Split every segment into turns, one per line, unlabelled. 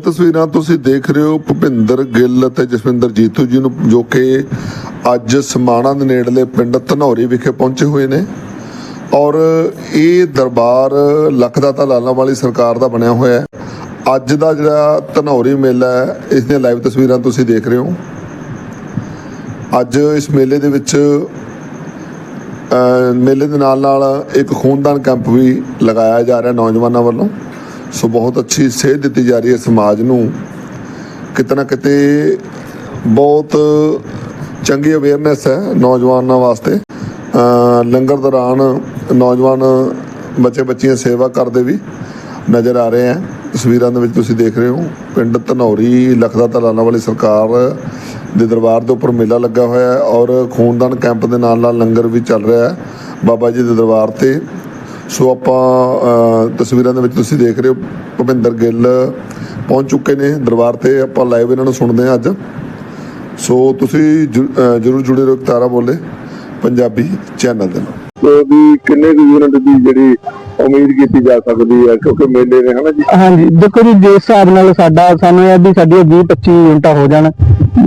ਤਸਵੀਰਾਂ ਤੁਸੀਂ ਦੇਖ ਰਹੇ ਹੋ ਭੁਪਿੰਦਰ ਗਿੱਲ ਅਤੇ ਜਸਵਿੰਦਰ ਜੀਤੂ ਜੀ ਨੂੰ, ਜੋ ਕਿ ਅੱਜ ਸਮਾਣਾ ਦੇ ਨੇੜਲੇ ਪਿੰਡ ਧਨੌਰੀ ਵਿਖੇ ਪਹੁੰਚੇ ਹੋਏ ਨੇ। ਔਰ ਇਹ ਦਰਬਾਰ ਲੱਖ ਦਾ ਤਾਂ ਲਾਲਾਂ ਵਾਲੀ ਸਰਕਾਰ ਦਾ ਬਣਿਆ ਹੋਇਆ ਹੈ। ਅੱਜ ਦਾ ਜਿਹੜਾ ਧਨੌਰੀ ਮੇਲਾ ਹੈ, ਇਸ ਦੀਆਂ ਲਾਈਵ ਤਸਵੀਰਾਂ ਤੁਸੀਂ ਦੇਖ ਰਹੇ ਹੋ। ਅੱਜ ਇਸ ਮੇਲੇ ਦੇ ਵਿੱਚ ਮੇਲੇ ਦੇ ਨਾਲ ਨਾਲ ਇੱਕ ਖੂਨਦਾਨ ਕੈਂਪ ਵੀ ਲਗਾਇਆ ਜਾ ਰਿਹਾ ਨੌਜਵਾਨਾਂ ਵੱਲੋਂ। ਸੋ ਬਹੁਤ ਅੱਛੀ ਸੇਧ ਦਿੱਤੀ ਜਾ ਰਹੀ ਹੈ ਸਮਾਜ ਨੂੰ। ਕਿਤੇ ਨਾ ਕਿਤੇ ਬਹੁਤ ਚੰਗੀ ਅਵੇਅਰਨੈਸ ਹੈ ਨੌਜਵਾਨਾਂ ਵਾਸਤੇ। ਲੰਗਰ ਦੌਰਾਨ ਨੌਜਵਾਨ ਬੱਚੇ ਬੱਚੀਆਂ ਸੇਵਾ ਕਰਦੇ ਵੀ ਨਜ਼ਰ ਆ ਰਹੇ ਹੈ। ਤਸਵੀਰਾਂ ਦੇ ਵਿੱਚ ਤੁਸੀਂ ਦੇਖ ਰਹੇ ਹੋ, ਪਿੰਡ ਧਨੌਰੀ, ਲਖਦਾ ਤਲਾਨਾ ਵਾਲੀ ਸਰਕਾਰ ਦੇ ਦਰਬਾਰ ਦੇ ਉੱਪਰ ਮੇਲਾ ਲੱਗਾ ਹੋਇਆ ਹੈ ਔਰ ਖੂਨਦਾਨ ਕੈਂਪ ਦੇ ਨਾਲ ਨਾਲ ਲੰਗਰ ਵੀ ਚੱਲ ਰਿਹਾ ਹੈ। ਬਾਬਾ ਜੀ ਦੇ ਦਰਬਾਰ ਤੇ ਸੋ ਆਪਾਂ ਤਸਵੀਰਾਂ ਦੇ ਵਿੱਚ ਤੁਸੀਂ ਦੇਖ ਰਹੇ ਹੋ ਭੁਪਿੰਦਰ ਗਿੱਲ ਪਹੁੰਚ ਚੁੱਕੇ ਨੇ ਦਰਬਾਰ ਤੇ। ਆਪਾਂ ਲਾਈਵ ਇਹਨਾਂ ਨੂੰ ਸੁਣਦੇ ਹਾਂ ਅੱਜ। ਸੋ ਤੁਸੀਂ ਜਰੂਰ ਜੁੜੇ ਰਹੋ ਤਾਰਾ ਬੋਲੇ ਪੰਜਾਬੀ ਚੈਨਲ ਦੇ ਨਾਲ।
ਤੇ ਵੀ ਕਿੰਨੇ ਕੁ ਯੂਨਿਟ ਦੀ ਜਿਹੜੀ ਉਮੀਦ ਕੀਤੀ ਜਾ ਸਕਦੀ ਹੈ? ਕਿਉਂਕਿ ਮੇਲੇ ਨੇ ਹਨਾ ਜੀ?
ਹਾਂਜੀ ਦੇਖੋ ਜੀ ਜਿਸ ਹਿਸਾਬ ਨਾਲ ਸਾਡਾ ਸਾਨੂੰ ਇਹ ਵੀ ਸਾਡੀਆਂ 20 25 ਯੂਨਿਟਾਂ ਹੋ ਜਾਣ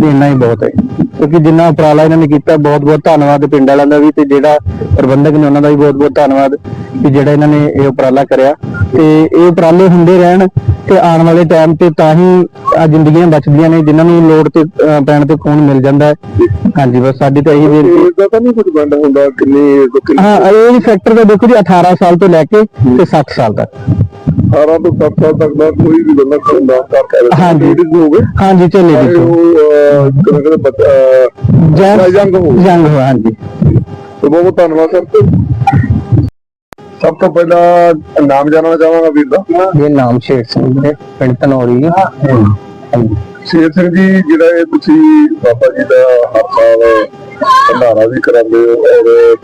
ਵੀ ਇੰਨਾ ਹੀ ਬਹੁਤ ਹੈ। ਕਿਉਂਕਿ ਜਿੰਨਾ ਉਪਰਾਲਾ ਇਹਨਾਂ ਨੇ ਕੀਤਾ ਬਹੁਤ ਬਹੁਤ ਧੰਨਵਾਦ ਪਿੰਡ ਵਾਲਿਆਂ ਦਾ ਵੀ ਤੇ ਜਿਹੜਾ ਪ੍ਰਬੰਧਕ ਨੇ ਉਹਨਾਂ ਦਾ ਵੀ ਬਹੁਤ ਬਹੁਤ ਧੰਨਵਾਦ ਕਿ ਜਿਹੜਾ ਇਹਨਾਂ ਨੇ ਇਹ ਉਪਰਾਲਾ ਕਰਿਆ। ਤੇ ਇਹ ਉਪਰਾਲੇ ਹੁੰਦੇ ਰਹਿਣ ਤੇ ਆਉਣ ਵਾਲੇ ਟਾਈਮ ਤੇ ਤਾਂ ਹੀ ਆ ਜ਼ਿੰਦਗੀਆਂ ਬਚਦੀਆਂ ਨੇ ਜਿਨ੍ਹਾਂ ਨੂੰ ਲੋੜ ਤੇ ਪੈਣ ਤੇ ਖੂਨ ਮਿਲ ਜਾਂਦਾ ਹੈ। ਹਾਂਜੀ ਬਸ ਸਾਡੀ ਤਾਂ ਇਹੀ ਬੇਨਤੀ
ਦਾ ਤਾਂ ਨਹੀਂ ਕੁਝ ਬੰਦ ਹੁੰਦਾ ਕਿੰਨੀ
ਹਾਂ ਇਹ ਸੈਕਟਰ ਦਾ ਦੇਖੋ ਜੀ 18 ਸਾਲ ਤੋਂ ਲੈ ਕੇ ਤੇ 60 ਸਾਲ ਤੱਕ।
18 ਤੋਂ 7 ਸਾਲ ਤੱਕ ਦਾ ਕੋਈ ਵੀ ਬੰਦਾ ਖੰਦਾ ਕਰ ਸਕਦਾ
ਹਾਂਜੀ।
ਲੇਡੀਜ਼ ਹੋਵੇ
ਹਾਂਜੀ ਚੱਲੇ
ਚਾਹੇ
ਜੀ
ਉਹ ਕਦੇ ਬੱਚਾ
ਜੰਗ
ਹੋਵੇ
ਜੰਗ ਹੋਇਆ ਹਾਂਜੀ।
ਤੇ ਬਹੁਤ ਬਹੁਤ ਧੰਨਵਾਦ ਸਰ ਤੇ। ਸਭ ਤੋਂ ਪਹਿਲਾਂ ਨਾਮ ਜਾਣਨਾ ਚਾਹਾਂਗਾ ਵੀਰ ਦਾ।
ਇਹ ਨਾਮ ਸ਼ੇਖ ਸਿੰਘ ਹੈ ਪਿੰਡ ਧਨੌਰੀ। ਹਾਂਜੀ।
ਸ਼ੇਰ ਸਿੰਘ ਜੀ ਜਿਹੜਾ ਇਹ ਤੁਸੀਂ ਬਾਬਾ ਜੀ ਦਾ ਹਰ ਸਾਲ ਭੰਡਾਰਾ ਵੀ ਕਰਾਉਂਦੇ ਹੋ ਔਰ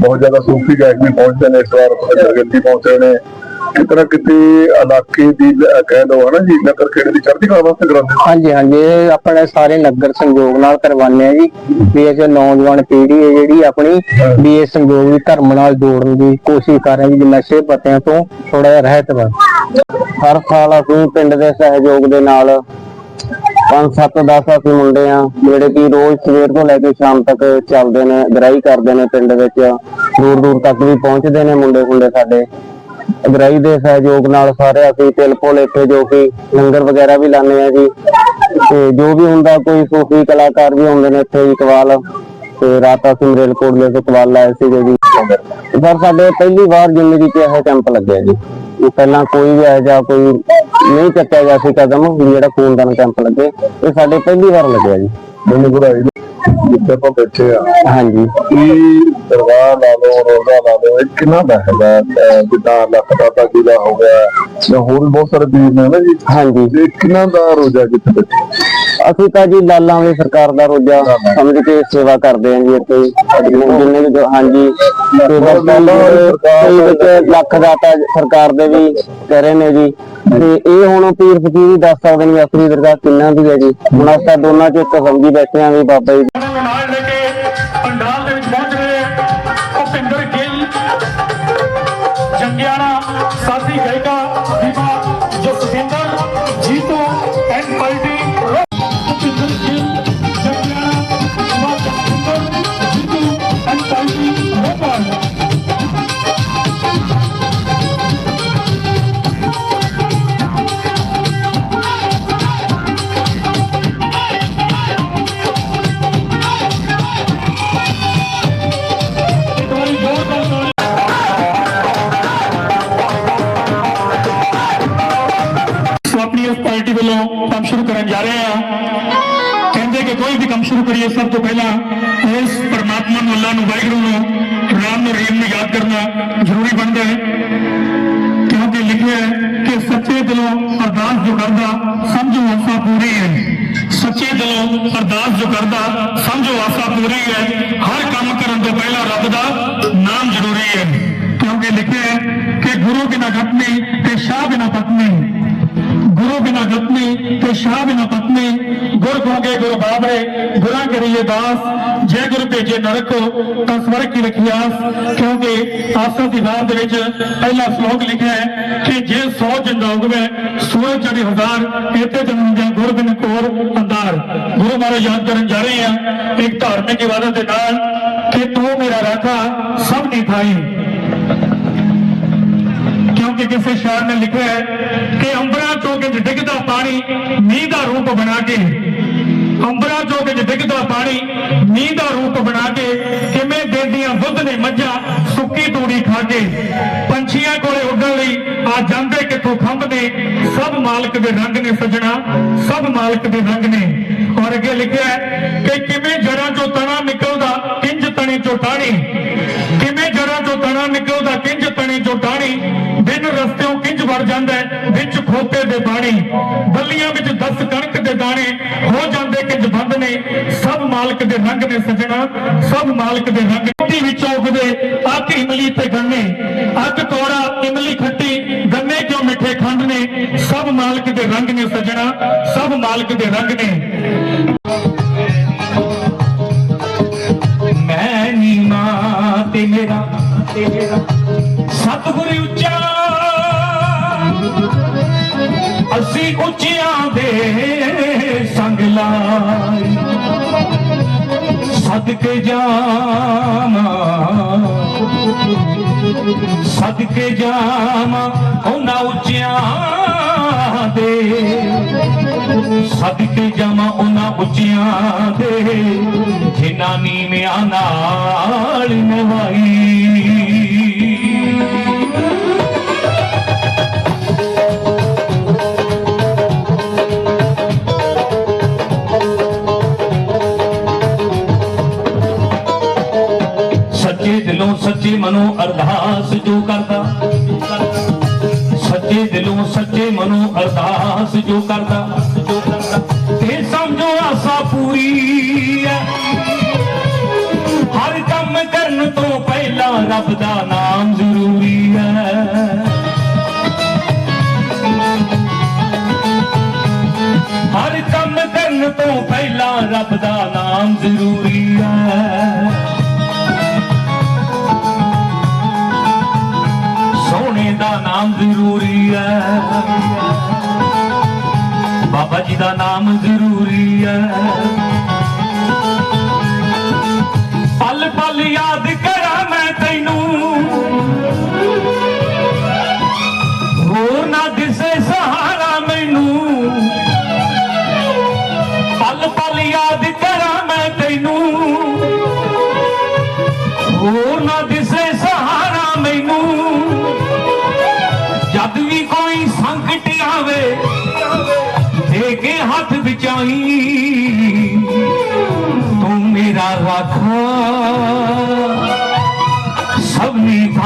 ਬਹੁਤ ਜ਼ਿਆਦਾ ਸੂਫੀ ਗਾਇਕ ਵੀ ਪਹੁੰਚਦੇ ਨੇ ਇਸ ਵਾਰ ਜਰਗੰਦੀ ਪਹੁੰਚੇ ਨੇ। ਕਿਤਨਾ ਕਿਤੇ ਇਲਾਕੇ ਦੀ ਕਹਿ ਲਓ ਹਨਾ ਜੀ, ਨਗਰ ਖੇੜੇ ਦੀ ਚੜ੍ਹਦੀ ਕਲਾ ਵਾਸਤੇ ਕਰਾਉਂਦੇ ਹੋ?
ਹਾਂਜੀ ਹਾਂਜੀ, ਇਹ ਆਪਣੇ ਸਾਰੇ ਨਗਰ ਸੰਯੋਗ ਨਾਲ ਕਰਵਾਉਂਦੇ ਆ ਜੀ। ਵੀ ਇਹ ਜੋ ਨੌਜਵਾਨ ਪੀੜ੍ਹੀ ਹੈ ਜਿਹੜੀ ਆਪਣੀ, ਵੀ ਇਹ ਸੰਯੋਗ ਵੀ ਧਰਮ ਨਾਲ ਜੋੜਨ ਦੀ ਕੋਸ਼ਿਸ਼ ਕਰ ਰਹੇ ਹਾਂ ਨਸ਼ੇ ਪੱਤਿਆਂ ਤੋਂ ਥੋੜਾ ਜਿਹਾ ਰਹਿਤ ਵਾ। ਹਰ ਸਾਲ ਅਸੀਂ ਪਿੰਡ ਦੇ ਸਹਿਯੋਗ ਦੇ ਨਾਲ 5-7 10 ਅਸੀਂ ਮੁੰਡੇ ਆ, ਜਿਹੜੇ ਕਿ ਰੋਜ਼ ਸਵੇਰ ਤੋਂ ਲੈ ਕੇ ਸ਼ਾਮ ਤੱਕ ਚੱਲਦੇ ਨੇ, ਗ੍ਰਾਈ ਕਰਦੇ ਨੇ ਪਿੰਡ ਵਿੱਚ। ਦੂਰ ਦੂਰ ਤੱਕ ਵੀ ਪਹੁੰਚਦੇ ਨੇ ਮੁੰਡੇ ਹੁੰਦੇ ਸਾਡੇ। ਅਗਰਾਈ ਦੇ ਸਹਿਯੋਗ ਨਾਲ ਸਾਰੇ ਅਸੀਂ ਤਿਲ ਭੋਲੇ ਇੱਥੇ ਜੋ ਕਿ ਲੰਗਰ ਵਗੈਰਾ ਵੀ ਲਾਉਂਦੇ ਆ ਜੀ। ਤੇ ਜੋ ਵੀ ਹੁੰਦਾ ਕੋਈ ਸੂਫੀ ਕਲਾਕਾਰ ਵੀ ਹੁੰਦੇ ਨੇ ਇੱਥੇ ਇਕਵਾਲ ਤੇ ਰਾਤ ਅਸੀਂ ਮਰੇਲਕੋਟ ਦੇ ਇਕਵਾਲ ਲਾਏ ਸੀਗੇ ਜੀ। ਤੇ ਸਾਡੇ ਪਹਿਲੀ ਵਾਰ ਜ਼ਿੰਦਗੀ 'ਚ ਇਹ ਕੈਂਪ ਲੱਗਿਆ ਜੀ। ਪਹਿਲਾਂ ਕੋਈ ਵੀ ਇਹੋ ਜਿਹਾ ਕੋਈ ਨਹੀਂ ਚੱਕਿਆ ਗਿਆ ਸੀ ਕਦਮ ਜਿਹੜਾ ਖੂਨਦਾਨ ਕੈਂਪ ਲੱਗੇ। ਇਹ ਸਾਡੇ ਪਹਿਲੀ ਵਾਰ ਲੱਗਿਆ ਜੀ।
ਮੈਨੂੰ ਬੁਰਾਈ ਜਿੱਥੇ ਆਪਾਂ ਬੈਠੇ ਆ
ਹਾਂਜੀ।
ਕੀ ਦਰਬਾਰ ਲਾ ਲਓ ਰੋਜ਼ਾ ਲਾ ਲਓ ਇਹ ਕਿੰਨਾ ਦਾ ਹੈਗਾ? ਅਹ ਜਿੱਦਾਂ ਲਖਦਾਤਾ ਜੀ ਦਾ ਹੋ ਗਿਆ ਜਾਂ ਹੋਰ ਵੀ ਬਹੁਤ ਸਾਰੇ ਵੀਰ ਨੇ ਨਾ ਜੀ।
ਹਾਂਜੀ।
ਤੇ ਕਿੰਨਾ ਦਾ ਰੋਜ਼ਾ ਕਿੱਥੇ ਬੈਠੇ
ਅਸੀਂ ਤਾਂ ਜੀ ਲਾਲਾਂ ਵਾਲੀ ਸਰਕਾਰ ਦਾ ਰੋਜਾ ਸਮਝ ਕੇ ਸੇਵਾ ਕਰਦੇ ਆਂ ਜੀ ਇੱਥੇ। ਜਿੰਨੇ ਵੀ ਜੋ- ਹਾਂਜੀ। ਤੇ ਬਾਕੀ ਕਈ ਵਿੱਚ ਲੱਖ ਦਾਤਾ ਸਰਕਾਰ ਦੇ ਵੀ ਕਹਿ ਰਹੇ ਨੇ ਜੀ। ਤੇ ਇਹ ਹੁਣ ਪੀਰ ਫਕੀਰ ਹੀ ਦੱਸ ਸਕਦੇ ਨੇ ਵੀ ਅਸਲੀ ਦਰਗਾਹ ਕਿੰਨਾ ਦੀ ਹੈ ਜੀ। ਹੁਣ ਆਪਾਂ ਦੋਨਾਂ ਚੋਂ ਇੱਕ ਸਮਝੀ ਬੈਠੇ ਆਂ ਵੀ ਬਾਬਾ ਜੀ
ਉਹਨਾਂ ਨੂੰ ਨਾਲ ਲੈ ਕੇ ਸ਼ੁਰੂ ਕਰੀਏ ਸਭ ਤੋਂ ਪਹਿਲਾਂ ਇਸ ਪਰਮਾਤਮਾ ਨੂੰ, ਅੱਲਾ ਨੂੰ, ਵਾਹਿਗੁਰੂ ਨੂੰ, ਰਾਮ ਨੂੰ, ਰਹੀਮ ਨੂੰ ਯਾਦ ਕਰਨਾ ਜ਼ਰੂਰੀ ਬਣਦਾ ਹੈ। ਕਿਉਂਕਿ ਲਿਖਿਆ ਹੈ ਕਿ ਸੱਚੇ ਦਿਲੋਂ ਅਰਦਾਸ ਜੋ ਕਰਦਾ, ਸਮਝੋ ਆਸਾ ਪੂਰੀ ਹੈ। ਸੱਚੇ ਦਿਲੋਂ ਅਰਦਾਸ ਜੋ ਕਰਦਾ, ਸਮਝੋ ਆਸਾ ਪੂਰੀ ਹੈ। ਹਰ ਕੰਮ ਕਰਨ ਤੋਂ ਪਹਿਲਾਂ ਰੱਬ ਦਾ ਨਾਮ ਜ਼ਰੂਰੀ ਹੈ। ਕਿਉਂਕਿ ਲਿਖਿਆ ਹੈ ਕਿ ਗੁਰੂ ਬਿਨਾ ਘਟ ਨਹੀਂ ਤੇ ਸ਼ਾਹ ਬਿਨਾ ਪਤ ਨਹੀਂ। गुरु बिना गत में ते शाह बिना पत में गुर गूंगे गुरु बाबरे गुरा करिए दास जय गुरु ਤਾਂ ਸਵਰਗ
ਕੀ ਰਖਿਆਸ? ਕਿਉਂਕਿ ਆਸਾ ਦੀ ਬਾਤ ਦੇ ਵਿੱਚ ਪਹਿਲਾ ਸ਼ਲੋਕ ਲਿਖਿਆ ਹੈ ਕਿ ਜੇ 100 ਜੰਦੋਗਵੇ ਸੂਰਜ ਚੜੀ ਹਜ਼ਾਰ ਇਤੇ ਜੰਮਿਆ ਗੁਰ ਬਿਨ ਕੋਰ ਅੰਦਾਰ ਗੁਰੂ ਮਹਾਰਾਜ ਯਾਦ ਕਰਨ ਜਾ ਰਹੇ ਆ, ਇੱਕ ਧਾਰਮਿਕ ਇਬਾਦਤ ਦੇ ਨਾਲ ਕਿ ਤੂੰ ਮੇਰਾ ਰਾਖਾ ਸਭ ਨਿਭਾਈ ਥਾਈ ਕਿਸੇ ਸ਼ਾਇਰ ਨੇ ਲਿਖਿਆ ਹੈ ਕਿ ਅੰਬਰਾਂ ਚੋਂ ਕਿ ਡਿੱਗਦਾ ਪਾਣੀ ਮੀਂਹ ਦਾ ਰੂਪ ਬਣਾ ਕੇ, ਅੰਬਰਾਂ ਚੋਂ ਕਿੰਜ ਡਿੱਗਦਾ ਪਾਣੀ ਮੀਂਹ ਦਾ ਰੂਪ ਬਣਾ ਕੇ, ਕਿਵੇਂ ਦੇਦੀਆਂ ਬੁੱਧ ਨੇ ਮੱਝਾਂ ਸੁੱਕੀ ਤੂੜੀ ਖਾ ਕੇ, ਪੰਛੀਆਂ ਕੋਲੇ ਉੱਡਣ ਲਈ ਆ ਜਾਂਦੇ ਕਿੱਥੋਂ ਖੰਭ ਨੇ? ਸਭ ਮਾਲਕ ਦੇ ਰੰਗ ਨੇ ਸਜਣਾ, ਸਭ ਮਾਲਕ ਦੇ ਰੰਗ ਨੇ। ਔਰ ਅੱਗੇ ਲਿਖਿਆ ਹੈ ਕਿ ਕਿਵੇਂ ਜੜਾਂ ਚੋਂ ਤਣਾ ਨਿਕਲਦਾ ਕਿੰਜ ਤਣੇ ਚੋਂ ਟਾਣੀ ਕਿਵੇਂ ਜੜਾਂ ਚੋਂ ਤਣਾ ਨਿਕਲਦਾ ਕਿੰਜ ਤਣੇ ਚੋਂ ਟਾਣੀ ਬਿਨ ਰਸਤਿਓਂ ਕਿੰਜ ਵੜ ਜਾਂਦਾ ਵਿੱਚ ਖੋਤੇ ਦੇ ਬਾਣੀ, ਬੱਲੀਆਂ ਵਿੱਚ ਦਸ ਕਣਕ ਦੇ ਦਾਣੇ, ਹੋ ਜਾਂਦੇ ਕਿੰਜ ਬੰਦ ਨੇ, ਸਭ ਮਾਲਕ ਦੇ ਰੰਗ ਨੇ ਸਜਣਾ, ਸਭ ਮਾਲਕ ਦੇ ਰੰਗ ਮਿੱਟੀ ਵਿੱਚੋਂ ਉਗਦੇ ਅੱਕ ਇਮਲੀ ਤੇ ਗੰਨੇ ਅੱਕ ਕੋੜਾ, ਇਮਲੀ ਖੱਟੀ, ਗੰਨੇ ਕਿਉਂ ਮਿੱਠੇ ਖੰਡ ਨੇ, ਸਭ ਮਾਲਕ ਦੇ ਰੰਗ ਨੇ ਸਜਣਾ, ਸਭ ਮਾਲਕ ਦੇ ਰੰਗ ਨੇ। ਮੈਂ ਨੀਮਾ ਤੇ ਮੇਰਾ, ਤੇ ਸਤਿਗੁਰ ਉੱਚਾ ਅਸੀਂ ਉੱਚਿਆਂ ਦੇ ਸੰਗ ਲਾਈ। ਸਦਕੇ ਜਾਵਾਂ। ਸਦਕੇ ਜਾਵਾਂ ਉਹਨਾਂ ਉੱਚਿਆਂ ਦੇ। ਸਦਕੇ ਜਾਵਾਂ ਉਹਨਾਂ ਉੱਚਿਆਂ ਦੇ, ਜਿਨ੍ਹਾਂ ਨੀਵਿਆਂ ਨਾਲ ਨਵਾਈ। ਮਨੋਂ ਅਰਦਾਸ ਜੋ ਕਰਦਾ। ਸੱਚੇ ਦਿਲੋਂ ਸੱਚੇ ਮਨੋਂ ਅਰਦਾਸ ਜੋ ਕਰਦਾ। ਜੋ ਕਰਦਾ ਤੇ ਸਮਝੋ ਆਸਾ ਪੂਰੀ ਹੈ। ਹਰ ਕੰਮ ਕਰਨ ਤੋਂ ਪਹਿਲਾਂ ਰੱਬ ਦਾ ਨਾਮ ਜ਼ਰੂਰੀ ਹੈ। ਹਰ ਕੰਮ ਕਰਨ ਤੋਂ ਪਹਿਲਾਂ ਰੱਬ ਦਾ ਨਾਮ ਜ਼ਰੂਰੀ ਹੈ। ਨਾਮ ਜ਼ਰੂਰੀ ਹੈ। ਬਾਬਾ ਜੀ ਦਾ ਨਾਮ ਜ਼ਰੂਰੀ ਹੈ। ਪਲ ਪਲ ਯਾਦ ਕਰਾਂ ਮੈਂ ਤੈਨੂੰ। ਹੋਰ ਨਾ ਦਿਸੇ ਸਹਾਰਾ ਮੈਨੂੰ। ਪਲ ਪਲ ਯਾਦ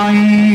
Bye.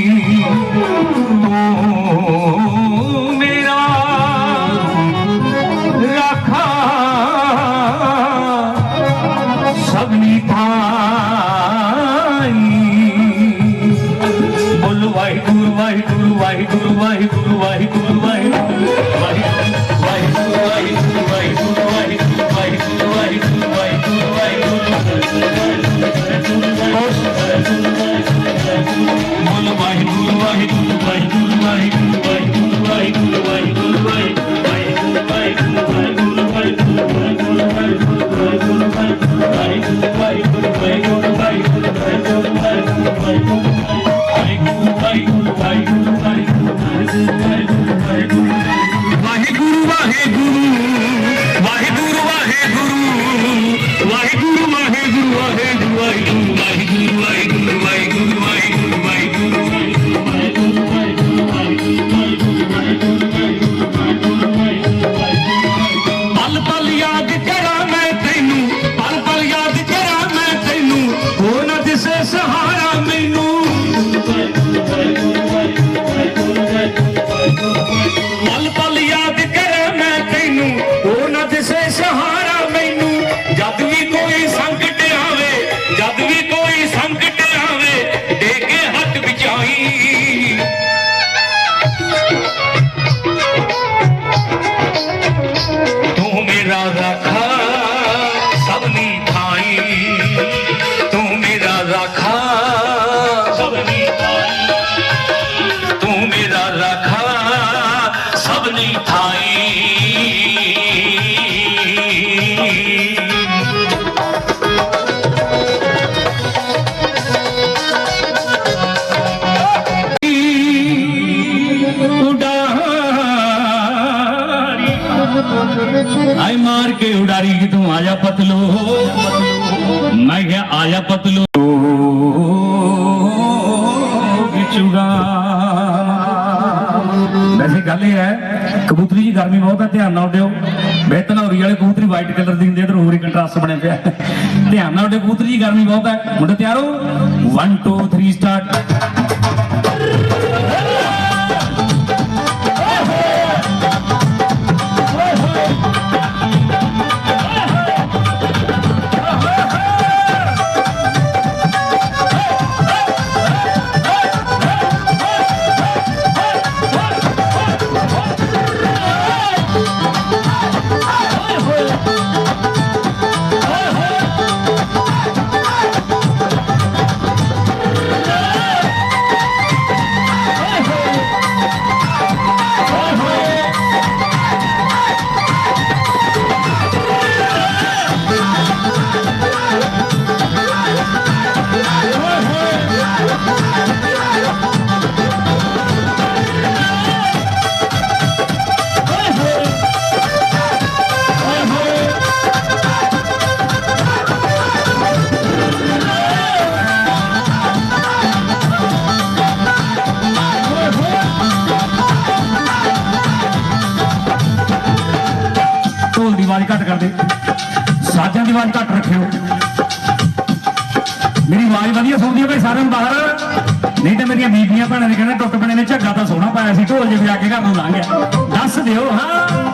ਆਇਆ ਵਿਚੂਗਾ ਵੈਸੇ ਗੱਲ ਇਹ ਹੈ ਕਬੂਤਰੀ ਜੀ ਗਰਮੀ ਬਹੁਤ ਹੈ ਧਿਆਨ ਨਾਲ ਉਡਿਓ ਬੇਤਨੌਰੀ ਵਾਲੇ ਕਬੂਤਰੀ ਵਾਈਟ ਕਲਰ ਦੀ ਹੁੰਦੀ ਹੈ ਤੇ ਹੋਰ ਹੀ ਕੰਟਰਾਸਟ ਬਣਿਆ ਪਿਆ ਧਿਆਨ ਨਾਲ ਉਡਿਓ ਕਬੂਤਰੀ ਦੀ ਗਰਮੀ ਬਹੁਤ ਹੈ ਮੁੰਡੇ ਤਿਆਰ ਹੋ 1 2 3 ਆਵਾਜ਼ ਘੱਟ ਰੱਖਿਓ। ਮੇਰੀ ਆਵਾਜ਼ ਵਧੀਆ ਸੁਣਦੀ ਹੈ ਭਾਈ ਸਾਰਿਆਂ ਨੂੰ ਬਾਹਰ। ਨਹੀਂ ਤਾਂ ਮੇਰੀਆਂ ਬੀਬੀਆਂ ਭੈਣਾਂ ਨੇ ਕਹਿਣਾ ਟੁੱਟ ਬਣੇ ਨੇ, ਝੱਗਾ ਤਾਂ ਸੋਹਣਾ ਪਾਇਆ ਸੀ, ਢੋਲ ਜੇ ਵਜਾ ਕੇ ਘਰ ਨੂੰ ਲੰਘ ਗਿਆ। ਦੱਸ ਦਿਓ, ਹਾਂ।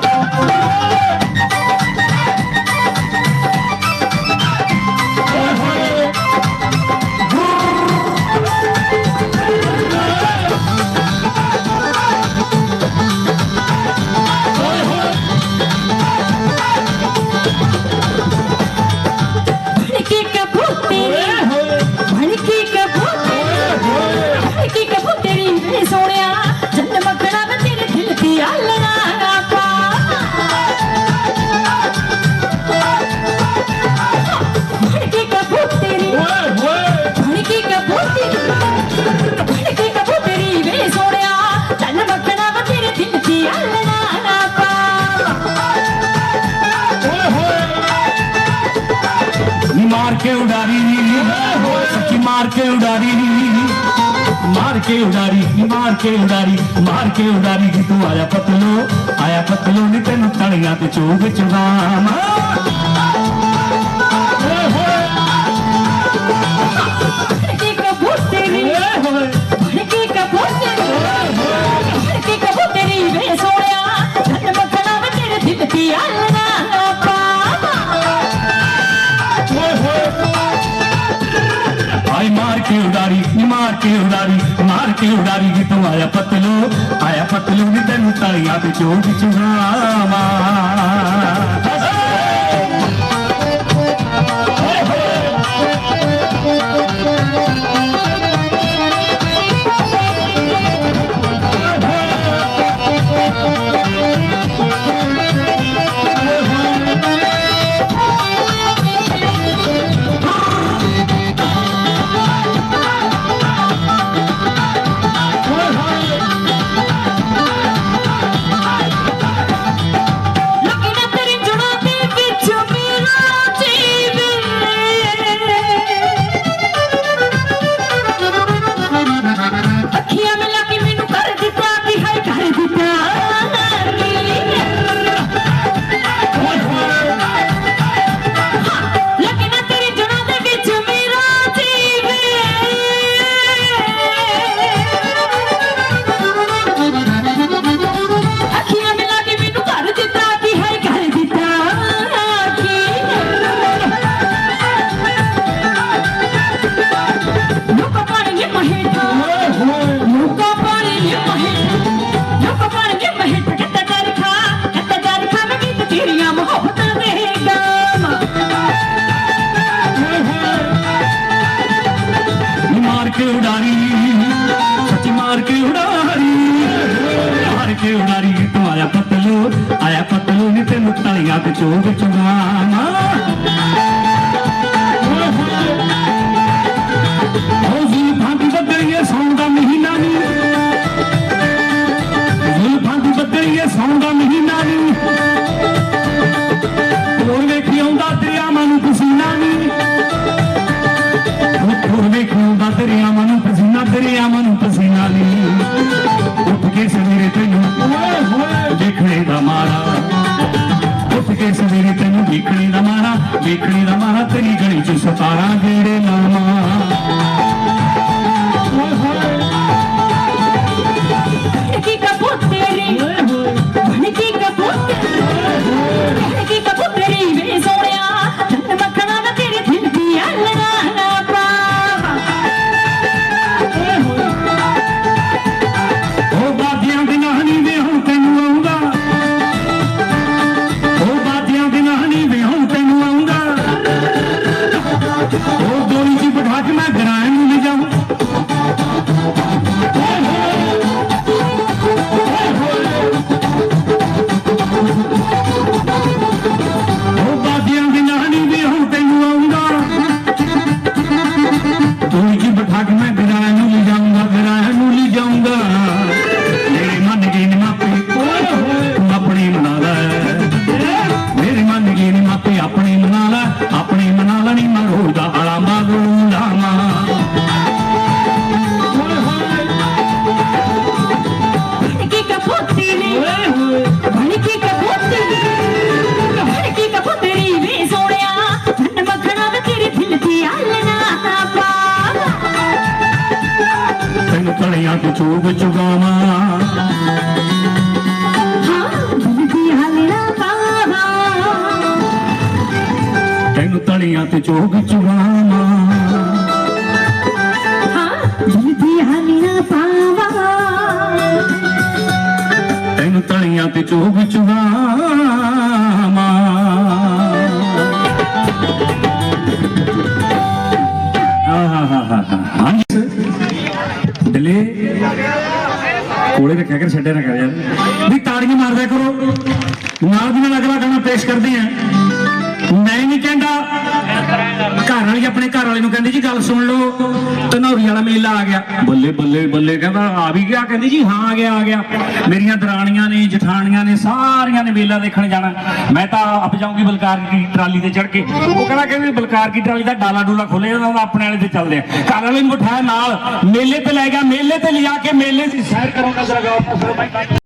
ਮਾਰ ਕੇ ਉਡਾਰੀ, ਨੀ ਮਾਰ ਕੇ ਉਡਾਰੀ, ਮਾਰ ਕੇ ਉਡਾਰੀ ਕਿ ਤੂੰ ਆਇਆ ਪਤਲੋ ਆਇਆ ਪਤਲੋ, ਨੀ ਤੈਨੂੰ ਤਲੀਆਂ ਤੇ ਕੇ ਉਡਾਰੀ ਕਿ ਤੂੰ ਆਇਆ ਪਤਲੋ ਆਇਆ ਪਤਲੋ ਨੀ ਤੈਨੂੰ ਤਲੀਆਂ ਤੇ ਚੋਗ ਚੁਗਾਵਾਂ। ਘਟ ਚੋਗ ਚੁਗਾਵਾ। ਤੈਨੂੰ ਤਣੀਆਂ ਤੇ ਚੋਗ ਚੁਗਾਵਾ। ਤੈਨੂੰ ਤਣੀਆਂ ਤੇ ਚੋਗ ਚੁਗਾਵਾ। ਕੋਲੇ ਰੱਖਿਆ ਕਰ ਛੱਡੇ ਨਾ ਕਰ ਯਾਰ ਵੀ ਤਾੜੀਆਂ ਮਾਰਦਾ ਕਰੋ। ਨਾਲ ਦੀ ਨਾਲ ਅਗਲਾ ਗਾਣਾ ਪੇਸ਼ ਕਰਦੇ ਆ। ਮੈਂ ਨਹੀਂ ਕਹਿੰਦਾ। ਘਰ ਵਾਲੀ ਆਪਣੇ ਘਰ ਵਾਲੇ ਨੂੰ ਕਹਿੰਦੀ ਜੀ, ਗੱਲ ਸੁਣ ਲਓ, ਧਨੌਰੀ ਵਾਲਾ ਮੇਲਾ ਆ ਗਿਆ। ਬੱਲੇ ਬੱਲੇ ਬੱਲੇ, ਕਹਿੰਦਾ, ਆ ਵੀ ਗਿਆ, ਕਹਿੰਦੀ ਜੀ, ਹਾਂ, ਆ ਗਿਆ ਆ ਗਿਆ। ਮੇਰੀਆਂ ਦਰਾਣੀਆਂ ਨੇ, ਜਠਾਣੀਆਂ ਨੇ, ਸਾਰੀਆਂ ਨੇ ਮੇਲਾ ਦੇਖਣ ਜਾਣਾ। ਮੈਂ ਤਾਂ ਆਪ ਜਾਊਂਗੀ ਬਲਕਾਰ ਦੀ ਟਰਾਲੀ ਤੇ ਚੜ ਕੇ। ਉਹ ਕਹਿੰਦਾ ਕਹਿੰਦੇ ਬਲਕਾਰ ਦੀ ਟਰਾਲੀ ਦਾ ਡਾਲਾ ਡੂਲਾ ਖੋਲੇ ਉਹਨਾਂ ਦਾ ਆਪਣੇ ਵਾਲੇ ਤੇ ਚੱਲਦੇ ਆ। ਘਰ ਵਾਲੇ ਨੂੰ ਬਿਠਾਇਆ ਨਾਲ। ਮੇਲੇ ਤੇ ਲੈ ਗਿਆ, ਮੇਲੇ ਤੇ ਲਿਆ ਕੇ ਮੇਲੇ ਦੀ ਸੈਰ ਕਰਾਉਂਦਾ ਜ਼ਰਾ ਗਾਓ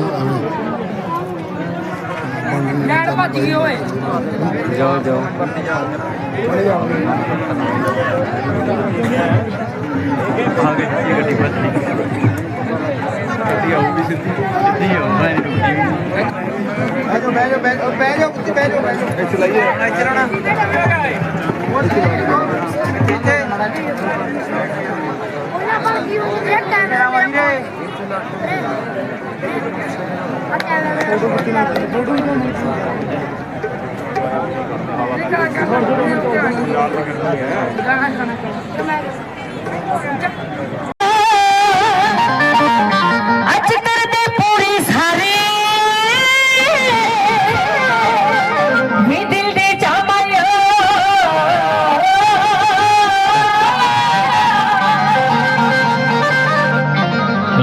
वीडियो है जो जो आगे ये गड्डी बच
गई गड्डी आओ भी सिद्धि सिद्धि आओ मैं बैठो बैठो बैठो बैठो कुछ बैठो बैठो चलाइए चलाना चलाना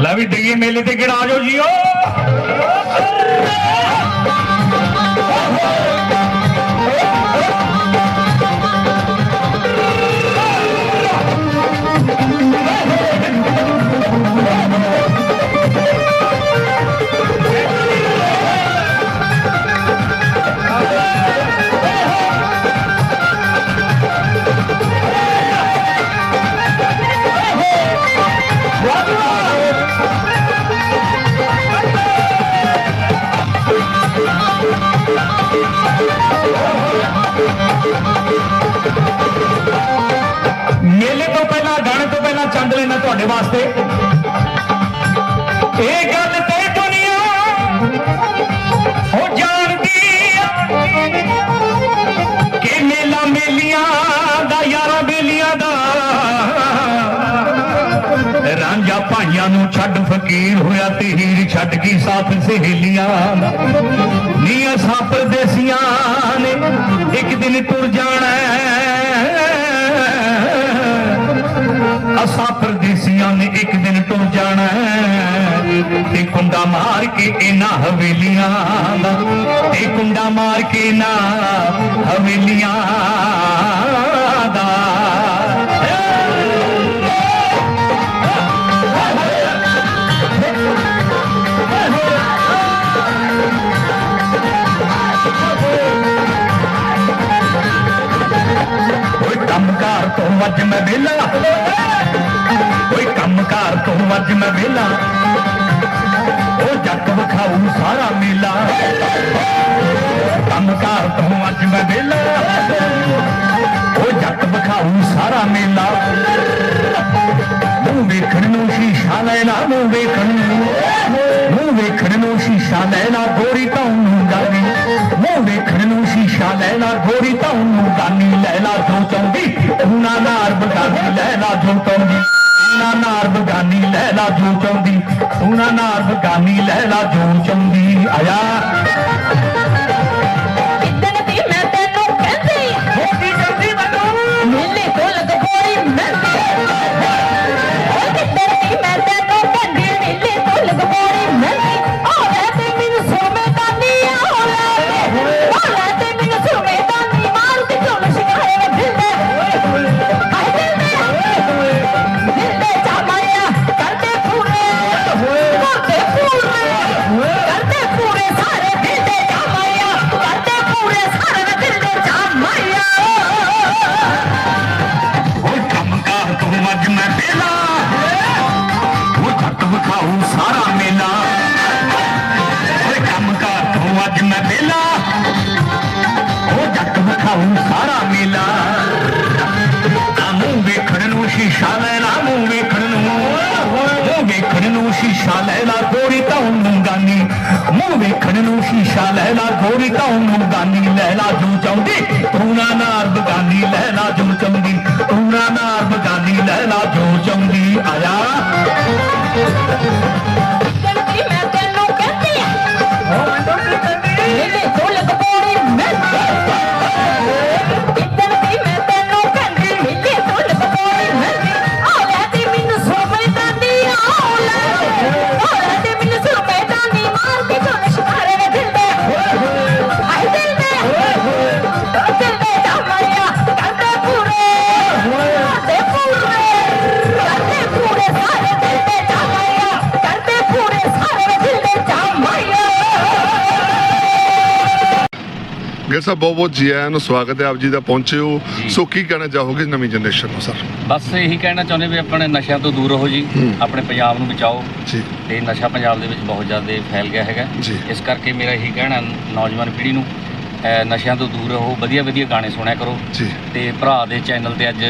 ਲਵੀ ਡਈਏ ਮੇਲੇ ਤੇ ਕਿਹੜਾ ਆ ਜੀਓ। ਨੂੰ ਛੱਡ ਫਕੀਰ ਹੋਇਆ ਤੇ ਹੀਰ ਛੱਡ ਗਈ ਸਾਥ ਸਹੇਲੀਆਂ ਨੀ ਅਸਾਂ ਪਰਦੇਸੀਆਂ ਨੇ, ਇੱਕ ਦਿਨ ਟੁਰ ਜਾਣਾ ਹੈ। ਅਸਾਂ ਪਰਦੇਸੀਆਂ ਨੇ ਇੱਕ ਦਿਨ ਟੁਰ ਜਾਣਾ ਤੇ ਕੁੰਡਾ ਮਾਰ ਕੇ ਇਹਨਾਂ ਹਵੇਲੀਆਂ ਦਾ। ਤੇ ਕੁੰਡਾ ਮਾਰ ਕੇ ਨਾ ਹਵੇਲੀਆਂ ਦਾ। ਅੱਜ ਮੈਂ ਵਿਹਲਾ। ਓਏ ਕੰਮਕਾਰ ਤੋਂ ਅੱਜ ਮੈਂ ਵੇਲਾ ਉਹ ਜੱਟ ਵਿਖਾਊ ਸਾਰਾ ਮੇਲਾ। ਕੰਮਕਾਰ ਤੋਂ ਅੱਜ ਮੈਂ ਵਿਹਲਾ। ਉਹ ਜੱਟ ਵਿਖਾਊ ਸਾਰਾ ਮੇਲਾ। ਮੂੰਹ ਵੇਖਣ ਨੂੰ ਸ਼ੀਸ਼ਾ ਲੈਣਾ, ਮੂੰਹ ਵੇਖਣ ਨੂੰ। ਮੂੰਹ ਵੇਖਣ ਨੂੰ ਸ਼ੀਸ਼ਾ ਲੈਣਾ, ਗੋਰੀ ਤਾਂ ਨੂੰ ਗਾਨੀ ਮੂੰਹ ਵੇਖਣ ਨੂੰ ਸ਼ੀਸ਼ਾ ਲੈਣਾ, ਗੋਰੀ ਤਾਂ ਨੂੰ ਗਾਨੀ ਲੈਣਾ ਜੋ ਚਾਹੁੰਦੀ, ਉਹਨਾਂ ਨਾਰ ਬਗਾਨੀ। ਲੈਣਾ ਜੋ ਚਾਹੁੰਦੀ, ਉਹਨਾਂ ਨਾਰ ਬਗਾਨੀ। ਲੈਣਾ ਜੋ ਚਾਹੁੰਦੀ, ਉਹਨਾਂ ਨਾਰ ਬਗਾਨੀ। ਲੈਣਾ ਜੋ ਚਾਹੁੰਦੀ। ਅੱਜ ਮੈਂ ਵਿਹਲਾ ਉਹ ਜੱਟ ਵਿਖਾਊ ਸਾਰਾ ਮੇਲਾ। ਆ ਮੂੰਹ ਵੇਖਣ ਨੂੰ ਸ਼ੀਸ਼ਾ ਲੈਣਾ ਮੂੰਹ ਵੇਖਣ ਨੂੰ। ਮੂੰਹ ਵੇਖਣ ਨੂੰ ਸ਼ੀਸ਼ਾ ਲੈਣਾ ਗੋਰੀ ਤਾਂ ਨੂੰ ਗਾਨੀ। ਮੂੰਹ ਵੇਖਣ ਨੂੰ ਸ਼ੀਸ਼ਾ ਲੈਣਾ ਗੋਰੀ ਤਾਂ ਨੂੰ ਗਾਨੀ। ਲੈਣਾ ਜੋ ਚਾਹੁੰਦੀ ਤੂੰ ਨਾ ਨਾਰ ਬਗਾਨੀ ਲੈਣਾ ਜੋ ਚਾਹੁੰਦੀ ਤੂੰ ਨਾ ਨਾਰ ਬਗਾਨੀ ਲੈਣਾ ਜੋ ਚਾਹੁੰਦੀ ਆਇਆ।
ਸਾਹਿਬ ਬਹੁਤ ਬਹੁਤ ਜੀ ਆਇਆਂ ਨੂੰ ਸਵਾਗਤ ਹੈ। ਆਪ ਜੀ ਦਾ ਪਹੁੰਚੇ ਹੋ ਸੋ ਕੀ ਕਹਿਣਾ ਚਾਹੋਗੇ ਨਵੀਂ ਜਨਰੇਸ਼ਨ ਨੂੰ ਸਰ?
ਬਸ ਇਹੀ ਕਹਿਣਾ ਚਾਹੁੰਦੇ ਵੀ ਆਪਣੇ ਨਸ਼ਿਆਂ ਤੋਂ ਦੂਰ ਰਹੋ ਜੀ। ਆਪਣੇ ਪੰਜਾਬ ਨੂੰ ਬਚਾਓ।
ਜੀ।
ਤੇ ਨਸ਼ਾ ਪੰਜਾਬ ਦੇ ਵਿੱਚ ਬਹੁਤ ਜ਼ਿਆਦਾ ਫੈਲ ਗਿਆ ਹੈਗਾ। ਇਸ ਕਰਕੇ ਮੇਰਾ ਇਹੀ ਕਹਿਣਾ ਨੌਜਵਾਨ ਪੀੜ੍ਹੀ ਨੂੰ ਨਸ਼ਿਆਂ ਤੋਂ ਦੂਰ ਰਹੋ। ਵਧੀਆ ਵਧੀਆ ਗਾਣੇ ਸੁਣਿਆ ਕਰੋ। ਤੇ ਭਰਾ ਦੇ ਚੈਨਲ ਤੇ ਅੱਜ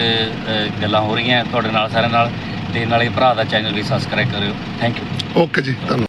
ਗੱਲਾਂ ਹੋ ਰਹੀਆਂ ਤੁਹਾਡੇ ਨਾਲ ਸਾਰਿਆਂ ਨਾਲ। ਤੇ ਨਾਲੇ ਭਰਾ ਦਾ ਚੈਨਲ ਵੀ ਸਬਸਕ੍ਰਾਈਬ ਕਰਿਓ। ਥੈਂਕ ਯੂ
ਓਕੇ ਜੀ ਧੰਨਵਾਦ।